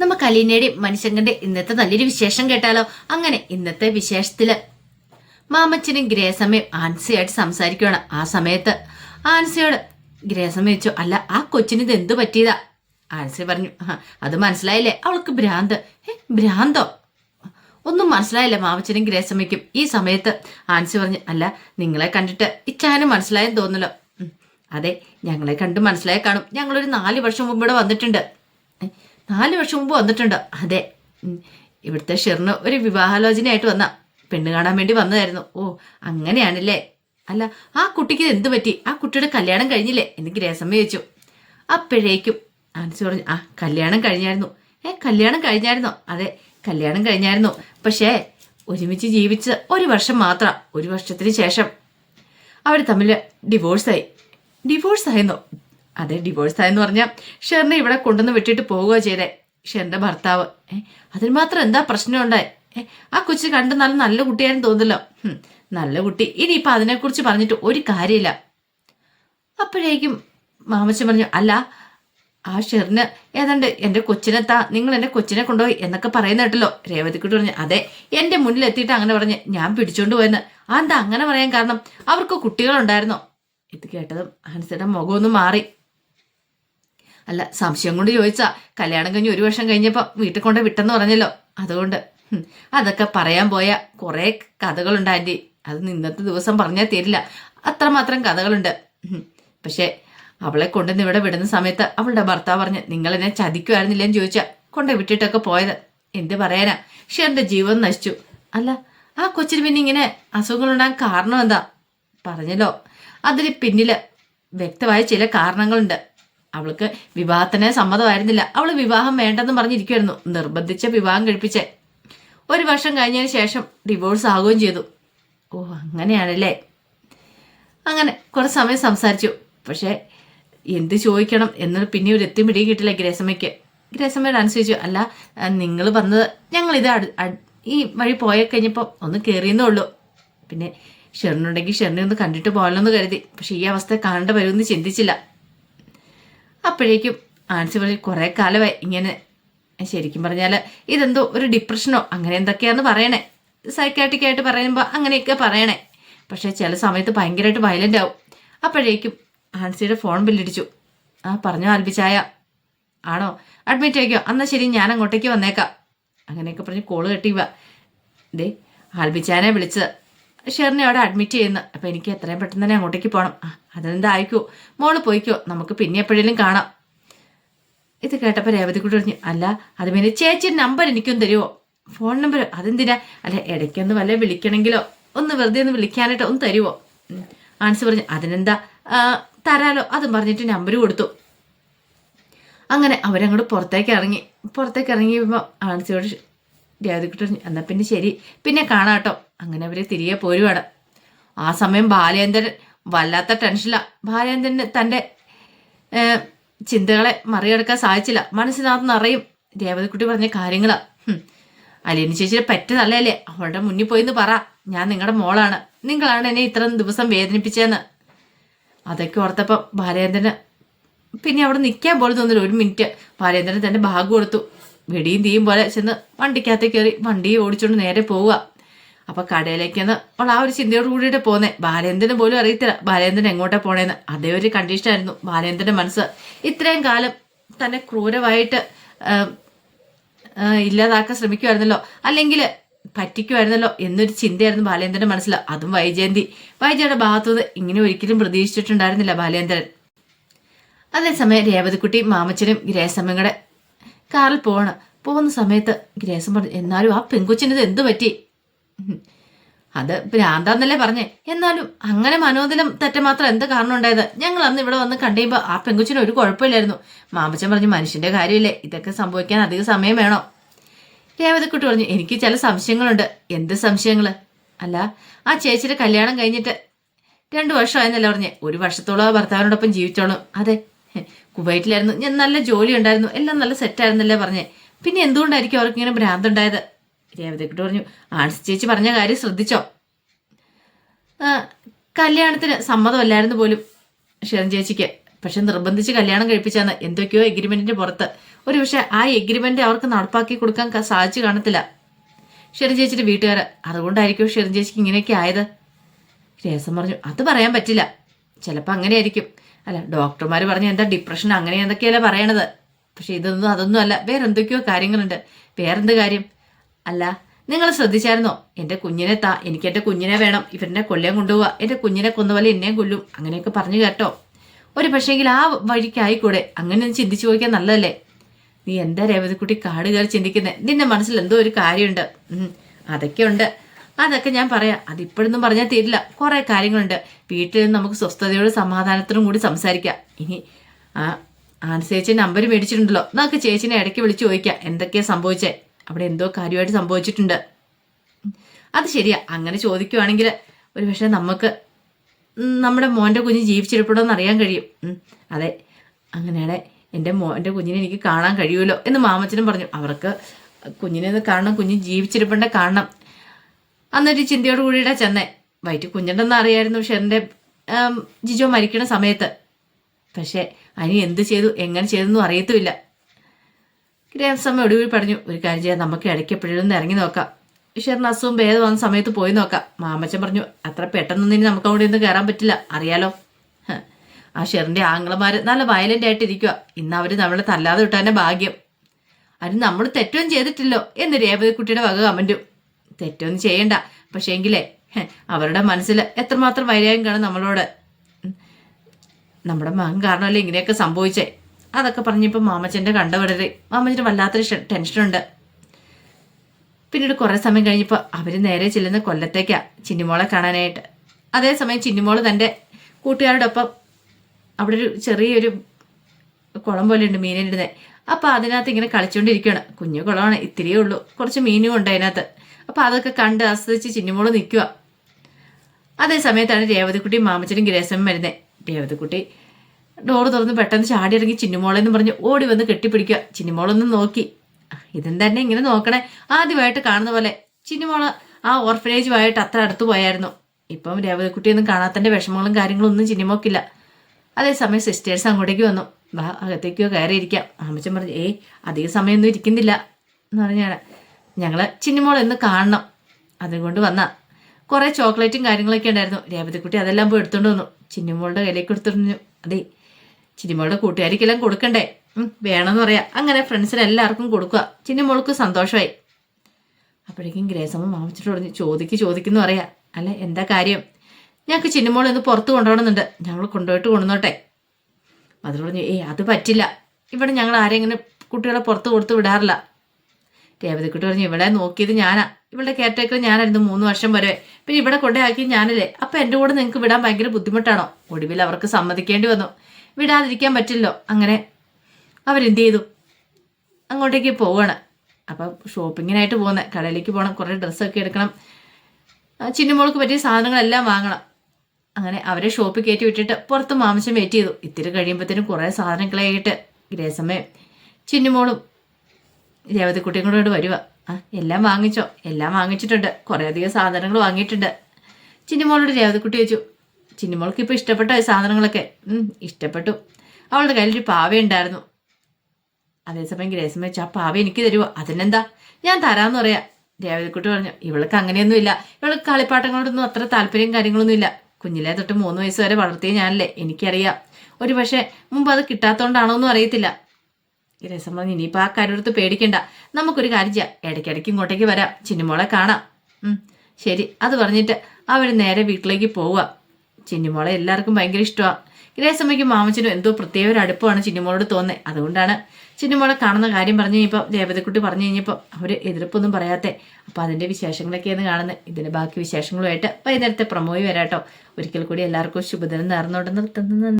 നമുക്ക് അലീനയുടെയും മനുഷ്യങ്കന്റെ ഇന്നത്തെ നല്ലൊരു വിശേഷം കേട്ടാലോ? അങ്ങനെ ഇന്നത്തെ വിശേഷത്തിൽ മാമച്ചനും ഗ്രേസമ്മയും ആൻസിയായിട്ട് സംസാരിക്കുകയാണ് ആ സമയത്ത്. ആൻസിയോട് ഗ്രേസമ്മ വെച്ചു അല്ല ആ കൊച്ചിന് ഇത് എന്തു പറ്റിയതാ? ആൻസി പറഞ്ഞു അത് മനസ്സിലായില്ലേ? അവൾക്ക് ഭ്രാന്ത്. ഏ ഭ്രാന്തോ? ഒന്നും മനസ്സിലായില്ല മാമച്ചനും ഗ്രേസമ്മയ്ക്കും. ഈ സമയത്ത് ആൻസി പറഞ്ഞു അല്ല നിങ്ങളെ കണ്ടിട്ട് ഇച്ചാനും മനസ്സിലായെന്ന് തോന്നലോ അതെ ഞങ്ങളെ കണ്ട് മനസ്സിലായി കാണും. ഞങ്ങളൊരു നാല് വർഷം മുമ്പ് ഇവിടെ വന്നിട്ടുണ്ട്. "ഏ, നാല് വർഷം മുമ്പ് വന്നിട്ടുണ്ട്. അതെ. ഇവിടുത്തെ ഷെറിന് ഒരു വിവാഹാലോചനയായിട്ട് വന്ന. പെണ്ണ് കാണാൻ വേണ്ടി വന്നതായിരുന്നു. ഓ അങ്ങനെയാണല്ലേ? അല്ല ആ കുട്ടിക്ക് എന്ത് പറ്റി? ആ കുട്ടിയുടെ കല്യാണം കഴിഞ്ഞില്ലേ? എന്ന് ഗ്രേസമ്മ ചോദിച്ചു. അപ്പോഴേക്കും ആൻസി പറഞ്ഞു ആ കല്യാണം കഴിഞ്ഞായിരുന്നു. ഏ കല്യാണം കഴിഞ്ഞായിരുന്നു? അതെ കല്യാണം കഴിഞ്ഞായിരുന്നു. പക്ഷേ ഒരുമിച്ച് ജീവിച്ച് ഒരു വർഷം മാത്രം ഒരു വർഷത്തിന് ശേഷം. അവർ തമ്മിൽ ഡിവോഴ്സായി. ഡിവോഴ്സ് ആയെന്നോ അതെ ഡിവോഴ്സ് ആയെന്ന് പറഞ്ഞാൽ ഷെറിനെ ഇവിടെ കൊണ്ടുവന്ന് വിട്ടിട്ട് പോവുകയോ ചെയ്തേ. ഷെറിന്റെ ഭർത്താവ്. അതിന് മാത്രം എന്താ പ്രശ്നം ഉണ്ടായി ആ കൊച്ചു കണ്ട് നല്ല നല്ല കുട്ടിയാണെന്ന് തോന്നല്ലോ നല്ല കുട്ടി. ഇനിയിപ്പോൾ അതിനെക്കുറിച്ച് പറഞ്ഞിട്ട് ഒരു കാര്യമില്ല. അപ്പോഴേക്കും മാമച്ചൻ പറഞ്ഞു അല്ല ആ ഷെറിന് ഏതാണ്ട് എന്റെ കൊച്ചിനെ താ നിങ്ങൾ എന്റെ കൊച്ചിനെ കൊണ്ടുപോയി എന്നൊക്കെ പറയുന്ന കേട്ടല്ലോ. രേവതിക്കുട്ടി പറഞ്ഞു അതെ എന്റെ മുന്നിൽ എത്തിയിട്ട് അങ്ങനെ പറഞ്ഞു ഞാൻ പിടിച്ചോണ്ട് പോയെന്ന്. അതെന്താ അങ്ങനെ പറയാൻ കാരണം? അവർക്ക് കുട്ടികളുണ്ടായിരുന്നോ. ഇത് കേട്ടതും ഹൻസിയുടെ മുഖമൊന്നും മാറി. അല്ല സംശയം കൊണ്ട് ചോദിച്ചാ കല്യാണം കഴിഞ്ഞ് ഒരു വർഷം കഴിഞ്ഞപ്പോൾ വീട്ടിൽ കൊണ്ട് വിട്ടെന്ന് പറഞ്ഞല്ലോ. അതുകൊണ്ട് അതൊക്കെ പറയാൻ പോയ കുറേ കഥകളുണ്ട് ആന്റി അത് ഇന്നത്തെ ദിവസം പറഞ്ഞാൽ തരില്ല. അത്രമാത്രം കഥകളുണ്ട്. പക്ഷേ അവളെ കൊണ്ടുവന്ന് ഇവിടെ വിടുന്ന സമയത്ത് അവളുടെ ഭർത്താവ് പറഞ്ഞ് നിങ്ങൾ എന്നെ ചതിക്കുമായിരുന്നില്ലെന്ന് ചോദിച്ചാൽ കൊണ്ട് വിട്ടിട്ടൊക്കെ പോയത്. എന്ത് പറയാനാ? പക്ഷെ എന്റെ ജീവൻ നശിച്ചു. അല്ല ആ കൊച്ചിന് പിന്നെ ഇങ്ങനെ അസുഖങ്ങളുണ്ടാകാൻ കാരണം എന്താ? പറഞ്ഞല്ലോ. അതിന് പിന്നിൽ വ്യക്തമായ ചില കാരണങ്ങളുണ്ട്. അവൾക്ക് വിവാഹത്തിന് സമ്മതമായിരുന്നില്ല. അവൾ വിവാഹം വേണ്ടെന്ന് പറഞ്ഞിരിക്കുമായിരുന്നു നിർബന്ധിച്ച വിവാഹം കഴിപ്പിച്ച് ഒരു വർഷം കഴിഞ്ഞതിന് ശേഷം ഡിവോഴ്സ് ആകുകയും ചെയ്തു. ഓ അങ്ങനെയാണല്ലേ? അങ്ങനെ കുറച്ച് സമയം സംസാരിച്ചു. പക്ഷേ എന്ത് ചോദിക്കണം എന്ന് പിന്നെ ഒരു എത്തി പിടി കിട്ടില്ല ഗ്രേസമ്മയ്ക്ക്. ഗ്രേസമ്മയോട് അനുസരിച്ചു. അല്ല നിങ്ങൾ പറഞ്ഞത് ഞങ്ങളിത് ഇത് ഈ വഴി പോയ കഴിഞ്ഞപ്പോൾ ഒന്ന് കയറിയെന്നേ ഉള്ളൂ. പിന്നെ ഷെറിനുണ്ടെങ്കിൽ ഷെറിനെ ഒന്ന് കണ്ടിട്ട് പോകണമെന്ന് കരുതി. പക്ഷെ ഈ അവസ്ഥ കാണേണ്ട വരുമെന്ന് ചിന്തിച്ചില്ല. അപ്പോഴേക്കും ആൻസി പറഞ്ഞു കുറേ കാലമായി ഇങ്ങനെ ശരിക്കും പറഞ്ഞാൽ ഇതെന്തോ ഒരു ഡിപ്രഷനോ അങ്ങനെ എന്തൊക്കെയാന്ന് പറയണേ. സൈക്കാട്രിക് ആയിട്ട് പറയുമ്പോൾ അങ്ങനെയൊക്കെ പറയണേ. പക്ഷേ ചില സമയത്ത് ഭയങ്കരമായിട്ട് വയലന്റ് ആവും. അപ്പോഴേക്കും ആൻസിയുടെ ഫോൺ ബില്ലടിച്ചു ആ പറഞ്ഞു ആൽബിച്ചായ ആണോ? അഡ്മിറ്റ് ആയിക്കോ? എന്നാൽ ശരി ഞാൻ അങ്ങോട്ടേക്ക് വന്നേക്കാം. അങ്ങനെയൊക്കെ പറഞ്ഞ് കോൾ കെട്ടിവ ദേ ആൽബിച്ചാനെ വിളിച്ചത്. ഷെറിനെ അവിടെ അഡ്മിറ്റ് ചെയ്യുന്നു. അപ്പം എനിക്ക് എത്രയും പെട്ടെന്ന് തന്നെ അങ്ങോട്ടേക്ക് പോകണം ആ അതെന്താ ആയിക്കോ മോൾ പോയിക്കോ. നമുക്ക് പിന്നെ എപ്പോഴേലും കാണാം. ഇത് കേട്ടപ്പോൾ രേവതി രേവതിക്കുട്ടി പറഞ്ഞു അല്ല അത് പിന്നെ ചേച്ചിയുടെ നമ്പർ എനിക്കൊന്ന് തരുമോ ഫോൺ നമ്പർ അതെന്തിനാ? അല്ല ഇടയ്ക്കൊന്ന് വല്ല വിളിക്കണമെങ്കിലോ ഒന്ന് വെറുതെ ഒന്ന് വിളിക്കാനായിട്ട് ഒന്ന് തരുമോ ആൻസർ ആൻസി പറഞ്ഞു അതിനെന്താ? തരാലോ. അതും പറഞ്ഞിട്ട് നമ്പർ കൊടുത്തു. അങ്ങനെ അവരങ്ങോട്ട് പുറത്തേക്ക് ഇറങ്ങി. പുറത്തേക്ക് ഇറങ്ങിയപ്പോൾ ആൻസിയോട് രേവതി കുട്ടി പറഞ്ഞു എന്നാൽ പിന്നെ ശരി. പിന്നെ കാണാട്ടോ അങ്ങനെ അവർ തിരികെ പോരുവാണ്. ആ സമയം ബാലേന്ദ്രൻ വല്ലാത്ത ടെൻഷനില്ല ബാലേന്ദ്രന് തന്റെ ചിന്തകളെ മറികടക്കാൻ സാധിച്ചില്ല. മനസ്സിനകത്ത് നിറയും രേവതിക്കുട്ടി പറഞ്ഞ കാര്യങ്ങളാ. ഹും. ചേച്ചി ചേച്ചിയുടെ പെറ്റ നല്ലതല്ലേ? അവളുടെ മുന്നിൽ പോയിന്ന് പറ. ഞാൻ നിങ്ങളുടെ മോളാണ്. നിങ്ങളാണ് എന്നെ ഇത്ര ദിവസം വേദനിപ്പിച്ചതെന്ന്. അതൊക്കെ ഓർത്തപ്പം ബാലേന്ദ്രന് പിന്നെ അവിടെ നിൽക്കാൻ പോലും തോന്നില്ല. ഒരു മിനിറ്റ്. ബാലേന്ദ്രൻ തന്റെ ഭാഗം കൊടുത്തു. വെടിയും തീയും പോലെ ചെന്ന് വണ്ടിക്കകത്തേക്ക് കയറി വണ്ടി ഓടിച്ചുകൊണ്ട് നേരെ പോവുക. അപ്പൊ കടയിലേക്കെന്ന് അവൾ ആ ഒരു ചിന്തയോട് കൂടിയിട്ട് പോന്നെ. ബാലേന്ദ്രന് പോലും അറിയത്തില്ല ബാലേന്ദ്രൻ എങ്ങോട്ടാ പോണേന്ന്. അതേ ഒരു കണ്ടീഷനായിരുന്നു ബാലേന്ദ്രന്റെ മനസ്സ് ഇത്രയും കാലം തന്നെ ക്രൂരമായിട്ട് ഇല്ലാതാക്കാൻ ശ്രമിക്കുമായിരുന്നല്ലോ അല്ലെങ്കിൽ പറ്റിക്കുമായിരുന്നല്ലോ എന്നൊരു ചിന്തയായിരുന്നു ബാലേന്ദ്രന്റെ മനസ്സിൽ അതും വൈജയന്തി. വൈജയുടെ ഭാഗത്തുനിന്ന് ഇങ്ങനെ ഒരിക്കലും പ്രതീക്ഷിച്ചിട്ടുണ്ടായിരുന്നില്ല ബാലേന്ദ്രൻ. അതേസമയം രേവതിക്കുട്ടി മാമച്ചനും ഗ്രേസമ്മയും കാറിൽ പോവാണ്. പോകുന്ന സമയത്ത് ഗ്രേസം പറഞ്ഞു എന്നാലും ആ പെങ്കൊച്ചിന് ഇത് എന്ത് പറ്റി. അത് ഭ്രാന്താന്നല്ലേ പറഞ്ഞേ. എന്നാലും അങ്ങനെ മനോദിനം തെറ്റ മാത്രം എന്ത് കാരണം ഉണ്ടായത് ഞങ്ങൾ അന്ന് ഇവിടെ വന്ന് കണ്ടുകഴിയുമ്പോൾ ആ പെങ്കുച്ചിന് ഒരു കുഴപ്പമില്ലായിരുന്നു. മാമച്ചൻ പറഞ്ഞു മനുഷ്യന്റെ കാര്യമില്ലേ? ഇതൊക്കെ സംഭവിക്കാൻ അധിക സമയം വേണോ? രേവതക്കുട്ടി പറഞ്ഞു എനിക്ക് ചില സംശയങ്ങളുണ്ട്. എന്ത് സംശയങ്ങൾ? അല്ല ആ ചേച്ചിയുടെ കല്യാണം കഴിഞ്ഞിട്ട് രണ്ടു വർഷമായെന്നല്ലേ പറഞ്ഞേ. ഒരു വർഷത്തോളം ആ ഭർത്താവിനോടൊപ്പം ജീവിച്ചോളും. അതെ കുവൈറ്റിലായിരുന്നു. ഞാൻ നല്ല ജോലി ഉണ്ടായിരുന്നു എല്ലാം നല്ല സെറ്റായിരുന്നല്ലേ പറഞ്ഞേ. പിന്നെ എന്തുകൊണ്ടായിരിക്കും അവർക്ക് ഇങ്ങനെ ഭ്രാന്തുണ്ടായത്? രേവതിക്കുട്ടി പറഞ്ഞു ആൺസ് ചേച്ചി പറഞ്ഞ കാര്യം ശ്രദ്ധിച്ചോ? കല്യാണത്തിന് സമ്മതമല്ലായിരുന്നു പോലും ഷെറിൻ ചേച്ചിക്ക്. പക്ഷെ നിർബന്ധിച്ച് കല്യാണം കഴിപ്പിച്ചാന്ന് എന്തൊക്കെയോ എഗ്രിമെന്റിന്റെ പുറത്ത്. ഒരു പക്ഷെ ആ എഗ്രിമെന്റ് അവർക്ക് നടപ്പാക്കി കൊടുക്കാൻ സാധിച്ചു കാണത്തില്ല. ഷെറിൻ ചേച്ചിയുടെ വീട്ടുകാർ അതുകൊണ്ടായിരിക്കും ഷെറിൻ ചേച്ചിക്ക് ഇങ്ങനെയൊക്കെ ആയത്. രേസം പറഞ്ഞു അത് പറയാൻ പറ്റില്ല. ചിലപ്പോൾ അങ്ങനെയായിരിക്കും. അല്ല ഡോക്ടർമാർ പറഞ്ഞു എന്താ ഡിപ്രഷൻ അങ്ങനെ എന്തൊക്കെയല്ലേ പറയണത്? പക്ഷെ ഇതൊന്നും അതൊന്നും അല്ല. വേറെ എന്തൊക്കെയോ കാര്യങ്ങളുണ്ട്. വേറെന്ത് കാര്യം? അല്ല നിങ്ങൾ ശ്രദ്ധിച്ചായിരുന്നോ? എന്റെ കുഞ്ഞിനെ താ എനിക്ക് എന്റെ കുഞ്ഞിനെ വേണം. ഇവരെന്നെ കൊല്ലം കൊണ്ടുപോവാ. എന്റെ കുഞ്ഞിനെ കൊന്നപോലെ എന്നെയും കൊല്ലും. അങ്ങനെയൊക്കെ പറഞ്ഞു കേട്ടോ. ഒരു പക്ഷേങ്കിൽ ആ വഴിക്കായിക്കൂടെ? അങ്ങനെ ഒന്ന് ചിന്തിച്ചു പോയിക്കാൻ നല്ലതല്ലേ? നീ എന്താ രേവതിക്കുട്ടി കാട് കയറി ചിന്തിക്കുന്നത് നിന്റെ മനസ്സിൽ എന്തോ ഒരു കാര്യമുണ്ട്. അതൊക്കെ ഉണ്ട്. അതൊക്കെ ഞാൻ പറയാം. അതിപ്പോഴൊന്നും പറഞ്ഞാൽ തീരില്ല. കുറെ കാര്യങ്ങളുണ്ട്. വീട്ടിൽ നിന്ന് നമുക്ക് സ്വസ്ഥതയോട് സമാധാനത്തിനും കൂടി സംസാരിക്കാം. ഇനി ആ ആൻസേച്ചി നമ്പർ മേടിച്ചിട്ടുണ്ടല്ലോ. നമുക്ക് ചേച്ചിനെ ഇടയ്ക്ക് വിളിച്ചു ചോദിക്കാം. എന്തൊക്കെയാ സംഭവിച്ചേ? അവിടെ എന്തോ കാര്യമായിട്ട് സംഭവിച്ചിട്ടുണ്ട്. അത് ശരിയാ. അങ്ങനെ ചോദിക്കുവാണെങ്കിൽ ഒരു പക്ഷേ നമുക്ക് നമ്മുടെ മോന്റെ കുഞ്ഞ് ജീവിച്ചിരിപ്പുണ്ടോ എന്ന് അറിയാൻ കഴിയും. അതെ. അങ്ങനെയാണെ എന്റെ മോന്റെ കുഞ്ഞിനെ എനിക്ക് കാണാൻ കഴിയുമല്ലോ എന്ന് മാമച്ചനും പറഞ്ഞു. അവർക്ക് കുഞ്ഞിനെ ഒന്ന് കാണണം കുഞ്ഞ് ജീവിച്ചിരിപ്പുണ്ടെ കാണണം. അന്നൊരു ചിന്തയോട് കൂടിയിട്ടാ ചെന്നേ. വയറ്റ് കുഞ്ഞുണ്ടെന്ന് അറിയായിരുന്നു പക്ഷെ എന്റെ ജിജോ മരിക്കണ സമയത്ത്. പക്ഷേ അനി എന്ത് ചെയ്തു എങ്ങനെ ചെയ്തെന്നും അറിയത്തുമില്ല. ഗ്രേസമ്മ ഒടുവിൽ പറഞ്ഞു ഒരു കാര്യം ചെയ്യാം നമുക്ക് ഇടയ്ക്ക് എപ്പോഴും ഇറങ്ങി നോക്കാം. ഈശ്വരന് അസുഖം ഭേദം വന്ന സമയത്ത് പോയി നോക്കാം. മാമച്ചൻ പറഞ്ഞു അത്ര പെട്ടെന്നൊന്നും ഇനി നമുക്ക് അവിടെ ഒന്നും കയറാൻ പറ്റില്ല അറിയാലോ. ആ ഷെറിന്റെ ആംഗ്ലമാര് നല്ല വയലന്റ് ആയിട്ട് ഇരിക്കുക ഇന്ന് അവർ നമ്മളെ തല്ലാതെ വിട്ടാന്റെ ഭാഗ്യം. അത് നമ്മൾ തെറ്റൊന്നും ചെയ്തിട്ടില്ലോ എന്ന് രേവതിക്കുട്ടിയുടെ വക കമന്റും തെറ്റൊന്നും ചെയ്യണ്ട പക്ഷേ എങ്കിലേ അവരുടെ മനസ്സിൽ എത്രമാത്രം വൈരാഗ്യം കാണും നമ്മളോട്. നമ്മുടെ മകൻ കാരണമല്ലേ ഇങ്ങനെയൊക്കെ സംഭവിച്ചേ? അതൊക്കെ പറഞ്ഞപ്പോൾ മാമച്ചന്റെ കണ്ടവിടരെ മാമച്ചന് വല്ലാത്തൊരു ടെൻഷനുണ്ട്. പിന്നീട് കുറേ സമയം കഴിഞ്ഞപ്പോൾ അവർ നേരെ ചെല്ലുന്ന കൊല്ലത്തേക്കാണ് ചിന്നിമോളെ കാണാനായിട്ട്. അതേസമയം ചിന്നിമോൾ തന്റെ കൂട്ടുകാരുടെ ഒപ്പം അവിടെ ഒരു ചെറിയൊരു കുളം പോലെ ഉണ്ട് മീനിടുന്നത് അപ്പോൾ അതിനകത്ത് ഇങ്ങനെ കളിച്ചുകൊണ്ടിരിക്കുകയാണ്. കുഞ്ഞു കുളമാണ് ഇത്രയേ ഉള്ളൂ. കുറച്ച് മീനും ഉണ്ട് അതിനകത്ത്. അപ്പോൾ അതൊക്കെ കണ്ട് ആസ്വദിച്ച് ചിന്നിമോൾ നിൽക്കുക. അതേ സമയത്താണ് രേവതിക്കുട്ടിയും മാമച്ചനും ഗ്രേസമ്മ വരുന്നത്. രേവതിക്കുട്ടി ഡോറ് തുറന്ന് പെട്ടെന്ന് ചാടി ഇറങ്ങി ചിന്നിമോളെന്ന് പറഞ്ഞ് ഓടി വന്ന് കെട്ടിപ്പിടിക്കുക. ചിന്നിമോളൊന്നും നോക്കി. ഇതും തന്നെ ഇങ്ങനെ നോക്കണേ. ആദ്യമായിട്ട് കാണുന്ന പോലെ ചിന്നിമോൾ ആ ഓർഫനേജുമായിട്ട് അത്ര അടുത്ത് പോയായിരുന്നു. ഇപ്പം രേവതക്കുട്ടിയൊന്നും കാണാത്തതിന്റെ വിഷമങ്ങളും കാര്യങ്ങളും ഒന്നും ചിന്നിമോക്കില്ല. അതേസമയം സിസ്റ്റേഴ്സ് അങ്ങോട്ടേക്ക് വന്നു. വാ അകത്തേക്കോ കയറിയിരിക്കാം. അമ്മച്ചൻ പറഞ്ഞു ഏയ് അധിക സമയമൊന്നും ഇരിക്കുന്നില്ല. എന്ന് പറഞ്ഞാണ് ഞങ്ങൾ ചിന്നിമോളെന്ന് കാണണം. അതുകൊണ്ട് വന്ന. കുറേ ചോക്ലേറ്റും കാര്യങ്ങളൊക്കെ ഉണ്ടായിരുന്നു. രേവതിക്കുട്ടി അതെല്ലാം പോയി എടുത്തോണ്ട് വന്നു. ചിന്നിമോളുടെ കയ്യിലേക്ക് എടുത്തിരുന്നു അതെ ചിന്നിമോളുടെ കൂട്ടുകാരിക്കെല്ലാം കൊടുക്കണ്ടേ? വേണമെന്ന് പറയാം. അങ്ങനെ ഫ്രണ്ട്സിന് എല്ലാവർക്കും കൊടുക്കുക. ചിന്നിമോൾക്ക് സന്തോഷമായി. അപ്പോഴേക്കും ഗ്രേസമ്മ മാമിച്ചിട്ട് പറഞ്ഞു ചോദിക്ക് ചോദിക്കുന്നു പറയാ. അല്ല എന്താ കാര്യം? ഞങ്ങൾക്ക് ചിന്നിമോൾ ഇന്ന് പുറത്ത് കൊണ്ടുപോകണമെന്നുണ്ട്. ഞങ്ങൾ കൊണ്ടുപോയിട്ട് കൊണ്ടുവന്നോട്ടെ. മധുര പറഞ്ഞു ഏയ് അത് പറ്റില്ല. ഇവിടെ ഞങ്ങൾ ആരെങ്കിലും കുട്ടികളെ പുറത്ത് കൊടുത്ത് വിടാറില്ല. രേവതിക്കുട്ടി പറഞ്ഞു ഇവിടെ നോക്കിയത് ഞാനാ. ഇവളുടെ കെയർടേക്കർ ഞാനായിരുന്നു മൂന്ന് വർഷം വരെ. പിന്നെ ഇവിടെ കൊണ്ടാക്കി ഞാനല്ലേ. അപ്പം എന്റെ കൂടെ നിങ്ങൾക്ക് വിടാൻ ഭയങ്കര ബുദ്ധിമുട്ടാണോ? ഒടുവിൽ അവർക്ക് സമ്മതിക്കേണ്ടി വന്നു. വിടാതിരിക്കാൻ പറ്റില്ലോ. അങ്ങനെ അവരെന്ത് ചെയ്തു? അങ്ങോട്ടേക്ക് പോവാണ്. അപ്പം ഷോപ്പിങ്ങിനായിട്ട് പോകുന്നത് കടയിലേക്ക് പോകണം കുറേ ഡ്രസ്സൊക്കെ എടുക്കണം. ചിന്നുമോൾക്ക് പറ്റിയ സാധനങ്ങളെല്ലാം വാങ്ങണം. അങ്ങനെ അവരെ ഷോപ്പിൽ കയറ്റി വിട്ടിട്ട് പുറത്ത് മാംസം വെയിറ്റ് ചെയ്തു. ഇത്തിരി കഴിയുമ്പോഴത്തേനും കുറേ സാധനങ്ങളായിട്ട്. ഗ്രേസമ്മയും ചിന്നുമോളും രേവതിക്കുട്ടിയും കൂടെ വരുക ആ എല്ലാം വാങ്ങിച്ചോ? എല്ലാം വാങ്ങിച്ചിട്ടുണ്ട്. കുറേയധികം സാധനങ്ങൾ വാങ്ങിയിട്ടുണ്ട്. ചിന്നിമോളോട് രേവതിക്കുട്ടി ചോദിച്ചു ചിന്നിമോൾക്ക് ഇപ്പോൾ ഇഷ്ടപ്പെട്ട സാധനങ്ങളൊക്കെ ഇഷ്ടപ്പെട്ടു. അവളുടെ കയ്യിലൊരു പാവയുണ്ടായിരുന്നു അതേസമയം ഗ്രേസം വെച്ച് ആ പാവ എനിക്ക് തരുമോ അതിനെന്താ? ഞാൻ തരാമെന്ന് പറയാം. രേവതിക്കുട്ടി പറഞ്ഞു ഇവൾക്ക് അങ്ങനെയൊന്നുമില്ല. ഇവൾക്ക് കളിപ്പാട്ടങ്ങളോടൊന്നും അത്ര താല്പര്യം കാര്യങ്ങളൊന്നും ഇല്ല കുഞ്ഞിലെ തൊട്ട് മൂന്ന് വയസ്സ് വരെ വളർത്തിയ ഞാനല്ലേ എനിക്കറിയാം. ഒരു പക്ഷേ മുമ്പ് അത് കിട്ടാത്തോണ്ടാണോ എന്നും അറിയത്തില്ല രസം പറഞ്ഞു ഇനിയിപ്പോൾ ആ കാര്യത്ത് പേടിക്കണ്ട. നമുക്കൊരു കാര്യം ചെയ്യാം. ഇടയ്ക്കിടയ്ക്ക് ഇങ്ങോട്ടേക്ക് വരാം. ചിന്നിമോളെ കാണാം. ശരി. അത് പറഞ്ഞിട്ട് അവർ നേരെ വീട്ടിലേക്ക് പോവുക. ചിന്നിമോളെ എല്ലാവർക്കും ഭയങ്കര ഇഷ്ടമാണ് ഗ്രേസമ്മയ്ക്കും മാമച്ചനും എന്തോ പ്രത്യേക ഒരു അടുപ്പമാണ് ചിന്നിമോളോട് തോന്നുന്നത് അതുകൊണ്ടാണ് ചിന്നിമോളെ കാണുന്ന കാര്യം പറഞ്ഞു കഴിഞ്ഞപ്പോൾ ദേവതക്കുട്ടി പറഞ്ഞു കഴിഞ്ഞപ്പോൾ അവർ എതിർപ്പൊന്നും പറയാത്തെ. അപ്പോൾ അതിന്റെ വിശേഷങ്ങളൊക്കെയാണ് കാണുന്നത് ഇതിന്റെ ബാക്കി വിശേഷങ്ങളുമായിട്ട് വൈകുന്നേരത്തെ പ്രമോയി വരാട്ടോ. ഒരിക്കൽ കൂടി എല്ലാവർക്കും ശുഭദിനം നേർന്നോട്ട് നിർത്തുന്നത്